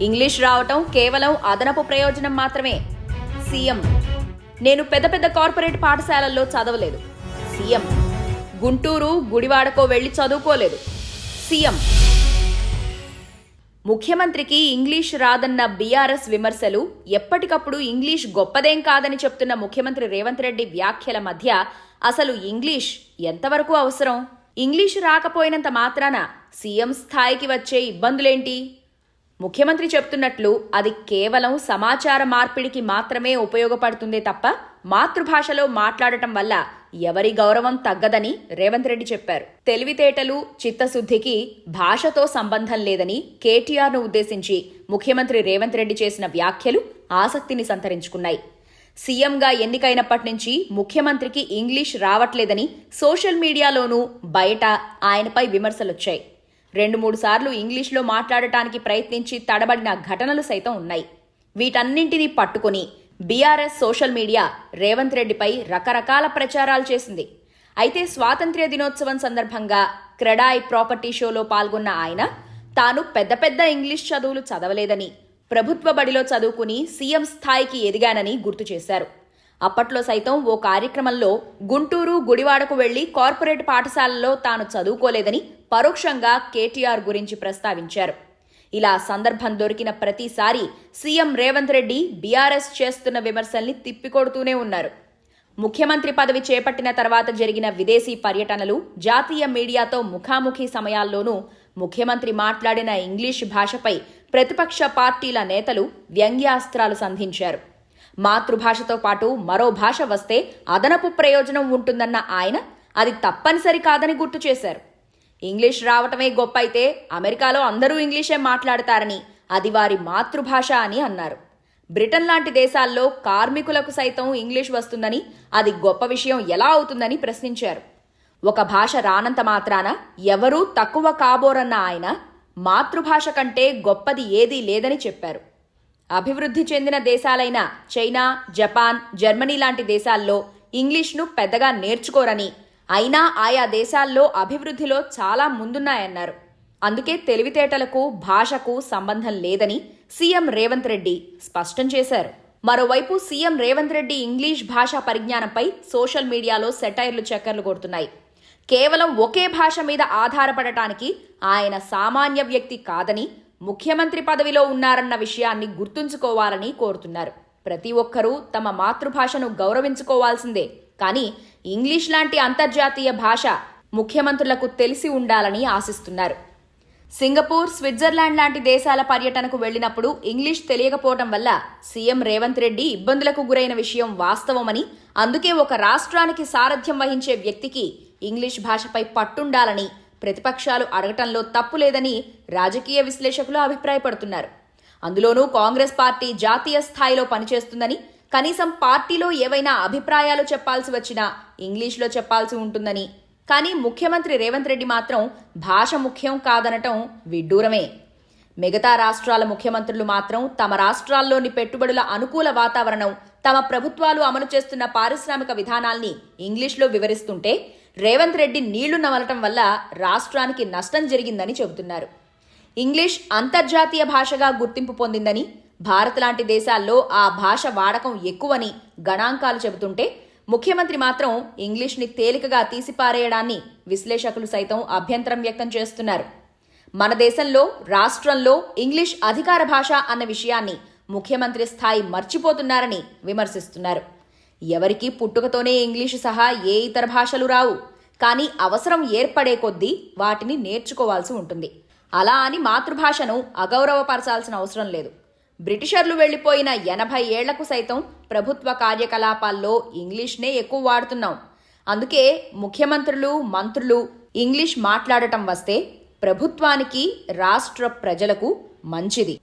English రావటం కేవలం అదనపు ప్రయోజనం మాత్రమే. సీఎం. నేను పెద్ద పెద్ద కార్పొరేట్ పాఠశాలల్లో చదవలేదు. సీఎం. గుంటూరు గుడివాడకో వెళ్ళి చదువుకోలేదు. సీఎం. ముఖ్యమంత్రికి ఇంగ్లీష్ రాదన్న బీఆర్ఎస్ విమర్శలు ఎప్పటికప్పుడు ఇంగ్లీష్ గొప్పదేం కాదని చెప్తున్న ముఖ్యమంత్రి రేవంత్ రెడ్డి వ్యాఖ్యల మధ్య అసలు ఇంగ్లీష్ ఎంతవరకు అవసరం? ఇంగ్లీష్ రాకపోయినంత మాత్రాన సీఎం స్థాయికి వచ్చే ఇబ్బందులేంటి? ముఖ్యమంత్రి చెప్తున్నట్లు అది కేవలం సమాచార మార్పిడికి మాత్రమే ఉపయోగపడుతుందే తప్ప మాతృభాషలో మాట్లాడటం వల్ల ఎవరి గౌరవం తగ్గదని రేవంత్ రెడ్డి చెప్పారు. తెలివితేటలు చిత్తశుద్ధికి భాషతో సంబంధం లేదని కేటీఆర్ను ఉద్దేశించి ముఖ్యమంత్రి రేవంత్ రెడ్డి చేసిన వ్యాఖ్యలు ఆసక్తిని సంతరించుకున్నాయి. సీఎంగా ఎన్నికైనప్పటి నుంచి ముఖ్యమంత్రికి ఇంగ్లీష్ రావట్లేదని సోషల్ మీడియాలోనూ బయట ఆయనపై విమర్శలొచ్చాయి. రెండు మూడు సార్లు ఇంగ్లీష్లో మాట్లాడటానికి ప్రయత్నించి తడబడిన ఘటనలు సైతం ఉన్నాయి. వీటన్నింటినీ పట్టుకుని బీఆర్ఎస్ సోషల్ మీడియా రేవంత్ రెడ్డిపై రకరకాల ప్రచారాలు చేసింది. అయితే స్వాతంత్ర్య దినోత్సవం సందర్భంగా క్రెడాయ్ ప్రాపర్టీ షోలో పాల్గొన్న ఆయన తాను పెద్ద పెద్ద ఇంగ్లీష్ చదువులు చదవలేదని ప్రభుత్వ బడిలో చదువుకుని సీఎం స్థాయికి ఎదిగానని గుర్తు చేశారు. అప్పట్లో సైతం ఓ కార్యక్రమంలో గుంటూరు గుడివాడకు వెళ్ళి కార్పొరేట్ పాఠశాలలో తాను చదువుకోలేదని పరోక్షంగా కేటీఆర్ గురించి ప్రస్తావించారు. ఇలా సందర్భం దొరికిన ప్రతిసారి సీఎం రేవంత్ రెడ్డి బీఆర్ఎస్ చేస్తున్న విమర్శల్ని తిప్పికొడుతూనే ఉన్నారు. ముఖ్యమంత్రి పదవి చేపట్టిన తర్వాత జరిగిన విదేశీ పర్యటనలు జాతీయ మీడియాతో ముఖాముఖి సమయాల్లోనూ ముఖ్యమంత్రి మాట్లాడిన ఇంగ్లీష్ భాషపై ప్రతిపక్ష పార్టీల నేతలు వ్యంగ్యాస్త్రాలు సంధించారు. మాతృభాషతో పాటు మరో భాష వస్తే అదనపు ప్రయోజనం ఉంటుందన్న ఆయన అది తప్పనిసరి కాదని గుర్తు చేశారు. ఇంగ్లీష్ రావటమే గొప్ప అయితే అమెరికాలో అందరూ ఇంగ్లీషే మాట్లాడతారని అది వారి మాతృభాష అని అన్నారు. బ్రిటన్ లాంటి దేశాల్లో కార్మికులకు సైతం ఇంగ్లీష్ వస్తుందని అది గొప్ప విషయం ఎలా అవుతుందని ప్రశ్నించారు. ఒక భాష రానంత మాత్రాన ఎవరూ తక్కువ కాబోరన్న ఆయన మాతృభాష కంటే గొప్పది ఏదీ లేదని చెప్పారు. అభివృద్ధి చెందిన దేశాలైన చైనా జపాన్ జర్మనీ లాంటి దేశాల్లో ఇంగ్లీష్ను పెద్దగా నేర్చుకోరని అయినా ఆయా దేశాల్లో అభివృద్ధిలో చాలా ముందున్నాయన్నారు. అందుకే తెలివితేటలకు భాషకు సంబంధం లేదని సీఎం రేవంత్ రెడ్డి స్పష్టం చేశారు. మరోవైపు సీఎం రేవంత్ రెడ్డి ఇంగ్లీష్ భాషా పరిజ్ఞానంపై సోషల్ మీడియాలో సెటైర్లు చక్కర్లు కొడుతున్నాయి. కేవలం ఒకే భాష మీద ఆధారపడటానికి ఆయన సామాన్య వ్యక్తి కాదని ముఖ్యమంత్రి పదవిలో ఉన్నారన్న విషయాన్ని గుర్తుంచుకోవాలని కోరుతున్నారు. ప్రతి ఒక్కరూ తమ మాతృభాషను గౌరవించుకోవాల్సిందే. కానీ ఇంగ్లీష్ లాంటి అంతర్జాతీయ భాష ముఖ్యమంత్రులకు తెలిసి ఉండాలని ఆశిస్తున్నారు. సింగపూర్ స్విట్జర్లాండ్ లాంటి దేశాల పర్యటనకు వెళ్ళినప్పుడు ఇంగ్లీష్ తెలియకపోవడం వల్ల సీఎం రేవంత్ రెడ్డి ఇబ్బందులకు గురైన విషయం వాస్తవమని అందుకే ఒక రాష్ట్రానికి సారథ్యం వహించే వ్యక్తికి ఇంగ్లీష్ భాషపై పట్టుండాలని ప్రతిపక్షాలు అడగటంలో తప్పు లేదని రాజకీయ విశ్లేషకులు అభిప్రాయపడుతున్నారు. అందులోనూ కాంగ్రెస్ పార్టీ జాతీయ స్థాయిలో పనిచేస్తుందని కనీసం పార్టీలో ఏవైనా అభిప్రాయాలు చెప్పాల్సి వచ్చినా ఇంగ్లీష్లో చెప్పాల్సి ఉంటుందని. కానీ ముఖ్యమంత్రి రేవంత్ రెడ్డి మాత్రం భాష ముఖ్యం కాదనటం విడ్డూరమే. మిగతా రాష్ట్రాల ముఖ్యమంత్రులు మాత్రం తమ రాష్ట్రాల్లోని పెట్టుబడుల అనుకూల వాతావరణం తమ ప్రభుత్వాలు అమలు చేస్తున్న పారిశ్రామిక విధానాల్ని ఇంగ్లీష్లో వివరిస్తుంటే రేవంత్ రెడ్డి నీళ్ళు నమలటం వల్ల రాష్ట్రానికి నష్టం జరిగిందని చెబుతున్నారు. ఇంగ్లీష్ అంతర్జాతీయ భాషగా గుర్తింపు పొందిందని భారత్ లాంటి దేశాల్లో ఆ భాష వాడకం ఎక్కువని గణాంకాలు చెబుతుంటే ముఖ్యమంత్రి మాత్రం ఇంగ్లీష్ని తేలికగా తీసిపారేయడాన్ని విశ్లేషకులు సైతం అభ్యంతరం వ్యక్తం చేస్తున్నారు. మన దేశంలో రాష్ట్రంలో ఇంగ్లీష్ అధికార భాష అన్న విషయాన్ని ముఖ్యమంత్రి స్థాయి మర్చిపోతున్నారని విమర్శిస్తున్నారు. ఎవరికీ పుట్టుకతోనే ఇంగ్లీషు సహా ఏ ఇతర భాషలు రావు. కానీ అవసరం ఏర్పడే కొద్దీ వాటిని నేర్చుకోవాల్సి ఉంటుంది. అలా అని మాతృభాషను అగౌరవపరచాల్సిన అవసరం లేదు. బ్రిటిషర్లు వెళ్ళిపోయిన ఎనభై ఏళ్ళకు సైతం ప్రభుత్వ కార్యకలాపాల్లో ఇంగ్లీష్నే ఎక్కువ వాడుతున్నాం. అందుకే ముఖ్యమంత్రులు మంత్రులు ఇంగ్లీష్ మాట్లాడటం వస్తే ప్రభుత్వానికి రాష్ట్ర ప్రజలకు మంచిది.